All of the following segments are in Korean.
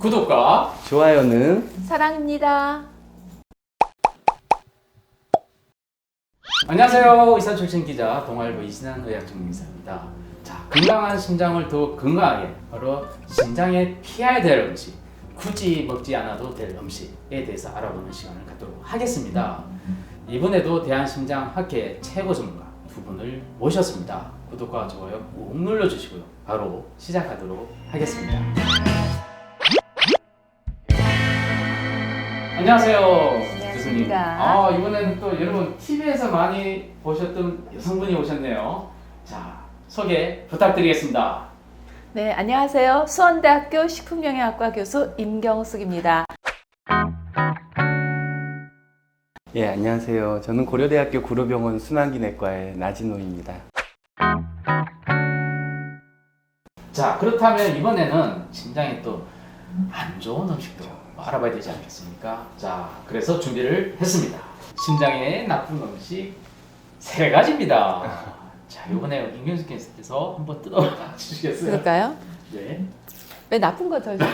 구독과 좋아요는 사랑입니다. 안녕하세요. 의사 출신 기자 동아일보 이신한 의학 전문의사입니다. 자, 건강한 심장을 더욱 건강하게 바로 심장에 피해야 될 음식, 굳이 먹지 않아도 될 음식에 대해서 알아보는 시간을 갖도록 하겠습니다. 이번에도 대한심장학회 최고 전문가 두 분을 모셨습니다. 구독과 좋아요 꼭 눌러주시고요. 바로 시작하도록 하겠습니다. 안녕하세요, 교수님. 안녕하십니까. 아 이번에는 또 여러분 TV에서 많이 보셨던 여성분이 오셨네요. 자 소개 부탁드리겠습니다. 네, 안녕하세요. 수원대학교 식품영양학과 교수 임경숙입니다. 예 안녕하세요. 저는 고려대학교 구로병원 순환기내과의 나진호입니다. 자 그렇다면 이번에는 심장에 또 안 좋은 음식도 알아봐야 되지 않겠습니까? 자 그래서 준비를 했습니다. 심장에 나쁜 음식 세 가지입니다. 자 이번에 임경숙께서 한번 뜯어 주시겠어요? 그럴까요? 네. 왜 나쁜 거 덜?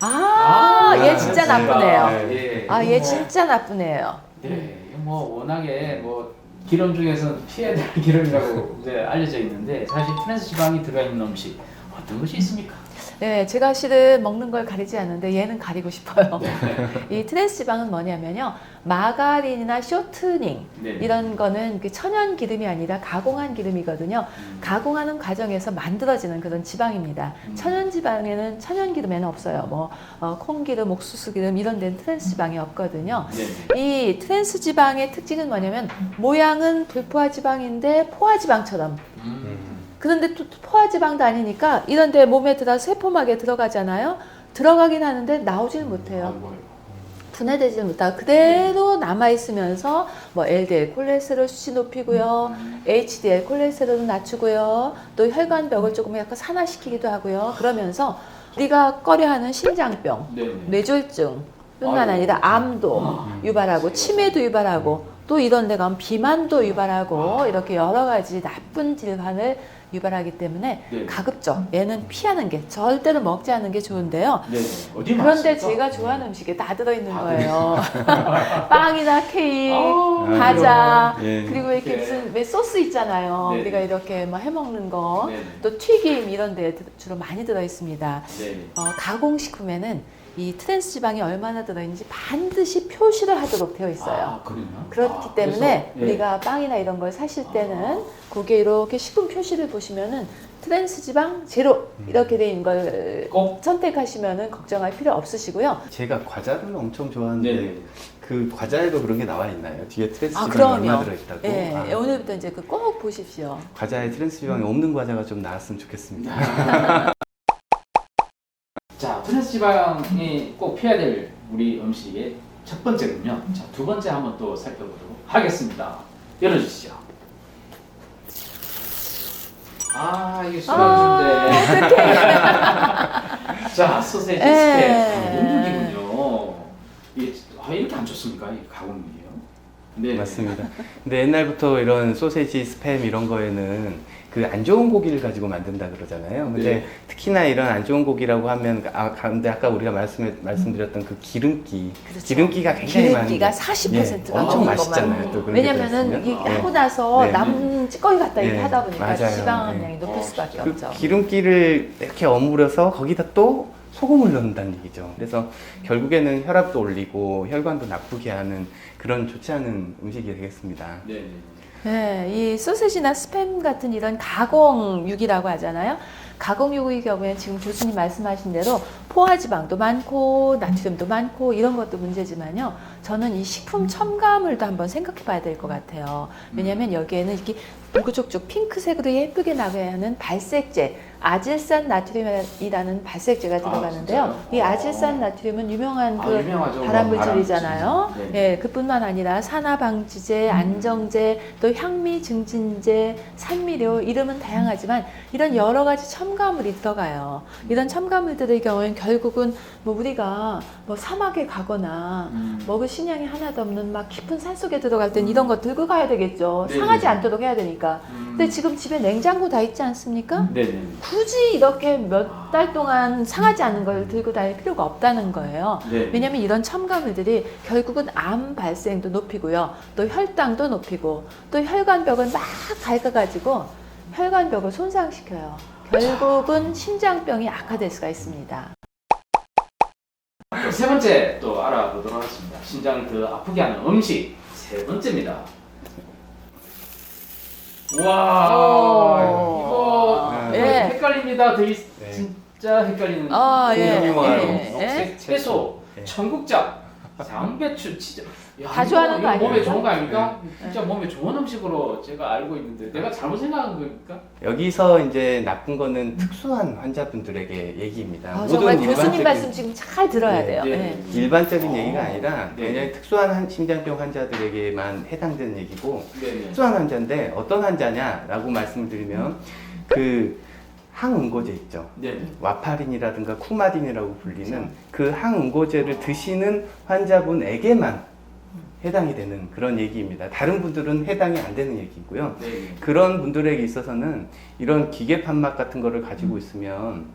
아, 얘 진짜 제가, 나쁘네요. 예, 아, 얘 뭐, 진짜 나쁘네요. 네, 뭐 워낙에 뭐 기름 중에서는 피해야 될 기름이라고 이제 알려져 있는데 사실 트랜스 지방이 들어가 있는 음식 어떤 것이 있습니까? 네, 제가 실은 먹는 걸 가리지 않는데 얘는 가리고 싶어요. 이 트랜스 지방은 뭐냐면요. 마가린이나 쇼트닝 네. 이런 거는 그 천연 기름이 아니라 가공한 기름이거든요. 음, 가공하는 과정에서 만들어지는 그런 지방입니다. 음. 천연 지방에는 천연 기름에는 없어요. 뭐 어, 콩기름, 옥수수 기름 이런 데는 트랜스 지방이 없거든요. 네. 이 트랜스 지방의 특징은 뭐냐면 모양은 불포화 지방인데 포화 지방처럼 음. 그런데 또 포화 지방도 아니니까 이런 데 몸에 들어 세포막에 들어가잖아요. 들어가긴 하는데 나오질 못해요. 분해되지 못하고 그대로 남아 있으면서 뭐 LDL 콜레스테롤 수치 높이고요. 음. HDL 콜레스테롤을 낮추고요. 또 혈관벽을 조금 약간 산화시키기도 하고요. 그러면서 우리가 꺼려하는 심장병, 네. 네. 뇌졸중 뿐만. 아니라 암도 아, 유발하고 치매도 유발하고 또 이런 데 가면 비만도 유발하고 이렇게 여러 가지 나쁜 질환을 유발하기 때문에 네. 가급적 얘는 피하는 게 절대로 먹지 않는 게 좋은데요. 네. 어디 그런데 맛있을까? 제가 좋아하는 음식에 다 들어있는 다 거예요. 빵이나 케이크, 아우, 과자, 예. 그리고 이렇게 네. 무슨 왜 소스 있잖아요. 네. 우리가 이렇게 뭐 해먹는 거, 네. 또 튀김 이런 데 주로 많이 들어있습니다. 네. 어, 가공식품에는 이 트랜스 지방이 얼마나 들어있는지 반드시 표시를 하도록 되어 있어요. 아, 그랬나? 그렇기 아, 때문에 그래서, 예. 우리가 빵이나 이런 걸 사실 때는 거기에 이렇게 식품 표시를 보시면은 트랜스 지방 제로 이렇게 돼 있는 걸 꼭 선택하시면은 걱정할 필요 없으시고요. 제가 과자를 엄청 좋아하는데 네. 그 과자에도 그런 게 나와 있나요? 뒤에 트랜스 아, 지방이 얼마 그럼요. 들어있다고? 예, 아, 오늘부터 이제 그 꼭 보십시오. 과자에 트랜스 지방이 없는 과자가 좀 나왔으면 좋겠습니다. 트랜스 지방이 꼭 피해야 될 우리 음식의 첫 번째는요. 자, 두 번째 한번 또 살펴보도록 하겠습니다. 열어주시죠. 아, 이게 아, 술안주인데. 어떡해. 자, 소세지 예. 스팸. 가공육이군요. 이게 아, 이렇게 안 좋습니까? 이 가공육이요? 네. 맞습니다. 근데 옛날부터 이런 소세지, 스팸 이런 거에는 그 안 좋은 고기를 가지고 만든다 그러잖아요. 근데 네. 특히나 이런 안 좋은 고기라고 하면 아 근데 아까 우리가 말씀 말씀드렸던 그 기름기, 그렇죠. 기름기가 굉장히 많은 기름기가 게- 40%가 예, 엄청 맛있잖아요. 또 그런 왜냐면은 들어있으면. 이 예. 하고 나서 네. 남은 찌꺼기 갖다 이렇게 네. 하다 보니까 맞아요. 지방 네. 함량이 높을 어, 수밖에 그 없죠. 기름기를 이렇게 어무려서 거기다 또 소금을 넣는다는 얘기죠. 그래서 결국에는 혈압도 올리고 혈관도 나쁘게 하는 그런 좋지 않은 음식이 되겠습니다. 네. 네. 네, 이 소세지나 스팸 같은 이런 가공육이라고 하잖아요. 가공육의 경우에 지금 교수님 말씀하신 대로 포화지방도 많고 나트륨도 많고 이런 것도 문제지만요. 저는 이 식품 첨가물도 한번 생각해 봐야 될 것 같아요. 왜냐하면 여기에는 이렇게 붉고족족 핑크색으로 예쁘게 나가야 하는 발색제, 아질산 나트륨이라는 발색제가 아, 들어가는데요. 진짜요? 이 아질산 나트륨은 유명한 아, 그 유명하죠. 발암물질이잖아요. 발암물질. 네. 예, 그뿐만 아니라 산화방지제, 안정제, 또 향미 증진제, 산미료 이름은 다양하지만 이런 여러 가지 첨가물이 들어가요. 이런 첨가물들의 경우엔 결국은 뭐 우리가 뭐 사막에 가거나 음. 먹을 식량이 하나도 없는 막 깊은 산 속에 들어갈 땐 이런 거 들고 가야 되겠죠. 네네. 상하지 않도록 해야 되니까. 음. 근데 지금 집에 냉장고 다 있지 않습니까? 네 네. 굳이 이렇게 몇 달 동안 상하지 않은 걸 들고 다닐 필요가 없다는 거예요. 네. 왜냐하면 이런 첨가물들이 결국은 암 발생도 높이고요. 또 혈당도 높이고 또 혈관벽을 막 갉아가지고 혈관벽을 손상시켜요. 결국은 심장병이 악화될 수가 있습니다. 또세 번째 또 알아보도록 하겠습니다. 심장을 더 아프게 하는 음식 세 번째입니다. 와 오. 이거 아, 예. 헷갈립니다. 되게 네. 진짜 헷갈리는. 아, 예. 공룡이 와요. 예. 예. 녹색 채소, 네. 청국장, 양배추 진짜. 야, 다 이거- 좋아하는 이거 거 몸에 아닙니까? 좋은 거 아닙니까? 진짜 몸에 좋은 음식으로 제가 알고 있는데 내가 잘못 생각한 겁니까? 여기서 이제 나쁜 거는 특수한 환자분들에게 얘기입니다. 아, 정말 교수님 일반적인- 말씀 지금 잘 들어야 네, 돼요. 네. 네. 일반적인 어. 얘기가 아니라 네. 굉장히 특수한 한- 심장병 환자들에게만 해당되는 얘기고 네네. 특수한 환자인데 어떤 환자냐라고 말씀을 드리면 그 항응고제 있죠. 네. 와파린이라든가 쿠마딘이라고 불리는 그렇죠. 그 항응고제를 드시는 환자분에게만 해당이 되는 그런 얘기입니다. 다른 분들은 해당이 안 되는 얘기고요. 네. 그런 분들에게 있어서는 이런 기계 판막 같은 거를 가지고 있으면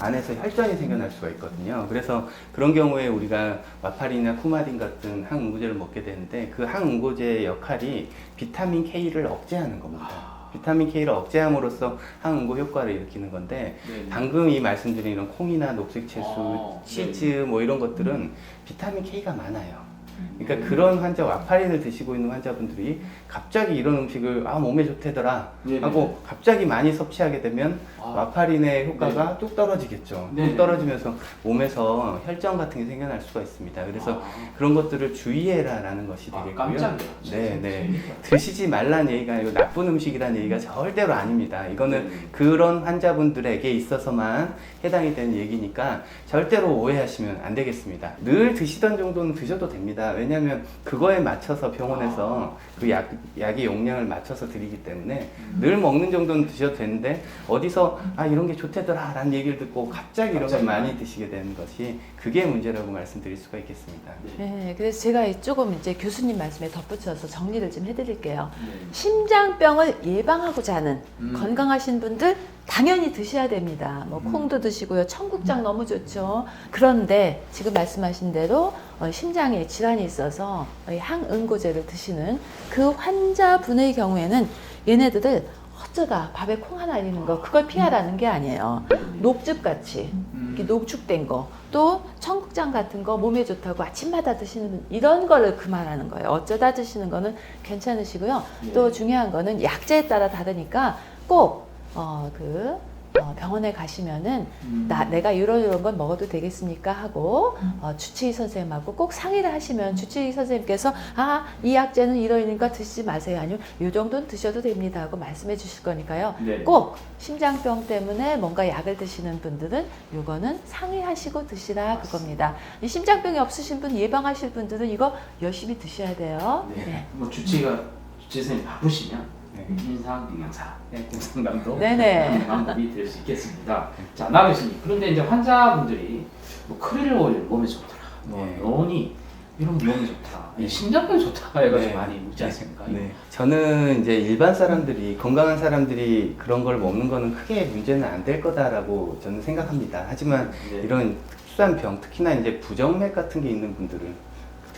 안에서 혈전이 생겨날 수가 있거든요. 그래서 그런 경우에 우리가 와파린이나 쿠마딘 같은 항응고제를 먹게 되는데 그 항응고제의 역할이 비타민 K를 억제하는 겁니다. 비타민 K를 억제함으로써 항응고 효과를 일으키는 건데 네. 방금 이 말씀드린 이런 콩이나 녹색 채소, 어, 치즈 뭐 이런 것들은 비타민 K가 많아요. 그러니까 음. 그런 환자 와파린을 드시고 있는 환자분들이 갑자기 이런 음식을 아 몸에 좋대더라 네네. 하고 갑자기 많이 섭취하게 되면 아. 와파린의 효과가 뚝 떨어지겠죠. 네네. 뚝 떨어지면서 몸에서 혈전 같은 게 생겨날 수가 있습니다. 그래서 아. 그런 것들을 주의해라라는 것이 아, 되겠고요. 깜짝이야. 네, 네. 드시지 말란 얘기가 아니고 나쁜 음식이란 얘기가 절대로 아닙니다. 이거는 네. 그런 환자분들에게 있어서만 해당이 되는 얘기니까 절대로 오해하시면 안 되겠습니다. 늘 드시던 정도는 드셔도 됩니다. 왜냐하면 그거에 맞춰서 병원에서 그 약, 약의 용량을 맞춰서 드리기 때문에 늘 먹는 정도는 드셔도 되는데 어디서 아 이런 게 좋대더라 라는 얘기를 듣고 갑자기 이런 걸. 많이 드시게 되는 것이 그게 문제라고 말씀드릴 수가 있겠습니다. 네, 그래서 제가 조금 이제 교수님 말씀에 덧붙여서 정리를 좀 해드릴게요. 네. 심장병을 예방하고자 하는 음. 건강하신 분들 당연히 드셔야 됩니다. 뭐 음. 콩도 드시고요. 청국장 너무 좋죠. 그런데 지금 말씀하신 대로 어, 심장에 질환이 있어서 이 항응고제를 드시는 그 환자분의 경우에는 얘네들을 어쩌다 밥에 콩 하나 있는 거 그걸 피하라는 게 아니에요. 녹즙 같이 음. 녹축된 거, 또 청국장 같은 거 몸에 좋다고 아침마다 드시는 분, 이런 거를 그만하는 거예요. 어쩌다 드시는 거는 괜찮으시고요. 네. 또 중요한 거는 약제에 따라 다르니까 꼭 어, 그 어, 병원에 가시면은 음. 나 내가 이런 이런 건 먹어도 되겠습니까 하고 어, 주치의 선생님하고 꼭 상의를 하시면 주치의 선생님께서 아 이 약제는 이러니까 드시지 마세요 아니면 이 정도는 드셔도 됩니다 하고 말씀해 주실 거니까요 네. 꼭 심장병 때문에 뭔가 약을 드시는 분들은 요거는 상의하시고 드시라 그겁니다 이 심장병이 없으신 분 예방하실 분들은 이거 열심히 드셔야 돼요 네. 네. 뭐 주치가 주치 선생님 바쁘시면 네. 영양사 네, 공상담도 네네. 방법이 될 수 있겠습니다. 자, 나 교수님. 그런데 이제 환자분들이 뭐 크릴 오일 몸에 좋더라. 뭐 네. 논이 이런 거 몸에 좋더라. 네. 심장병 좋다 해가지고 네. 많이 묻지 않습니까? 네. 저는 이제 일반 사람들이 건강한 사람들이 그런 걸 먹는 거는 크게 문제는 안 될 거다라고 저는 생각합니다. 하지만 네. 이런 특수한 병, 특히나 이제 부정맥 같은 게 있는 분들은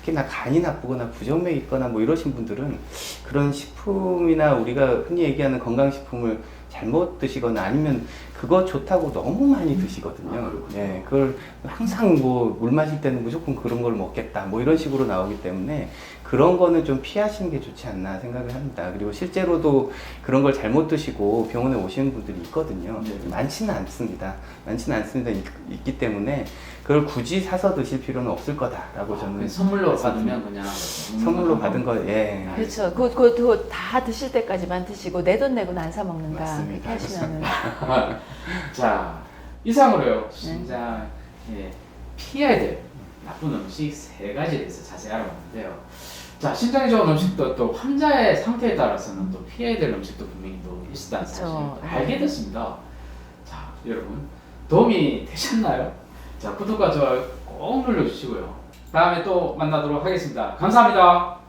특히나 간이 나쁘거나 부정맥이 있거나 뭐 이러신 분들은 그런 식품이나 우리가 흔히 얘기하는 건강식품을 잘못 드시거나 아니면 그거 좋다고 너무 많이 드시거든요. 아. 예, 그걸 항상 뭐 물 마실 때는 무조건 그런 걸 먹겠다 뭐 이런 식으로 나오기 때문에 그런 거는 좀 피하시는 게 좋지 않나 생각을 합니다. 그리고 실제로도 그런 걸 잘못 드시고 병원에 오시는 분들이 있거든요. 네. 많지는 않습니다. 많지는 않습니다. 있, 있기 때문에 그걸 굳이 사서 드실 필요는 없을 거다라고 아, 저는 그냥 선물로 말씀드립니다. 받으면 그냥 선물로 받은 거 예. 그렇죠. 그, 그, 그거 다 드실 때까지만 드시고 내 돈 내고는 안사 먹는다. 맞습니다. 자, 이상으로요. 심장에 피해야 될 나쁜 음식 세 가지에 대해서 자세히 알아봤는데요. 자, 심장이 좋은 음식도 또 환자의 상태에 따라서는 또 피해야 될 음식도 분명히 또 있다는 사실 그렇죠. 알게 됐습니다. 자, 여러분 도움이 되셨나요? 자, 구독과 좋아요 꼭 눌러주시고요. 다음에 또 만나도록 하겠습니다. 감사합니다.